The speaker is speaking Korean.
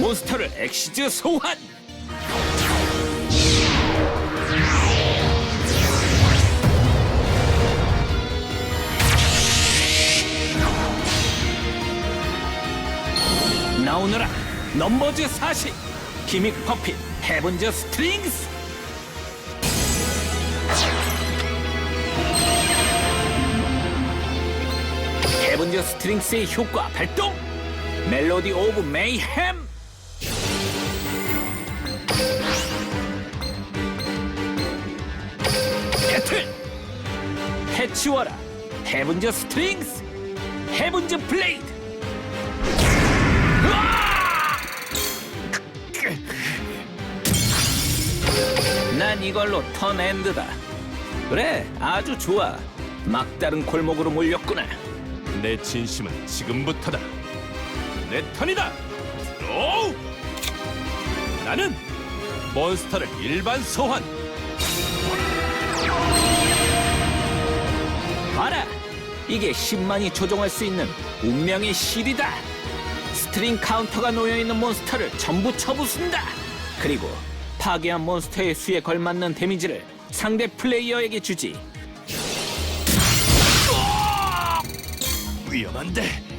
몬스터를 엑시즈 소환! 나오너라 넘버즈 40 기믹 퍼핏 헤븐즈 스트링스 헤븐즈 스트링스의 효과 발동 멜로디 오브 메이햄! 배틀 해치워라! 헤븐즈 스트링스! 헤븐즈 블레이드! 난 이걸로 턴 엔드다. 그래 아주 좋아. 막다른 골목으로 몰렸구나. 내 진심은 지금부터다. 내 턴이다. 드로우. 나는 몬스터를 일반 소환. 봐라 이게 10만이 조종할 수 있는 운명의 실이다 스트링 카운터가 놓여 있는 몬스터를 전부 쳐부순다 그리고 파괴한 몬스터의 수에 걸맞는 데미지를 상대 플레이어에게 주지 위험한데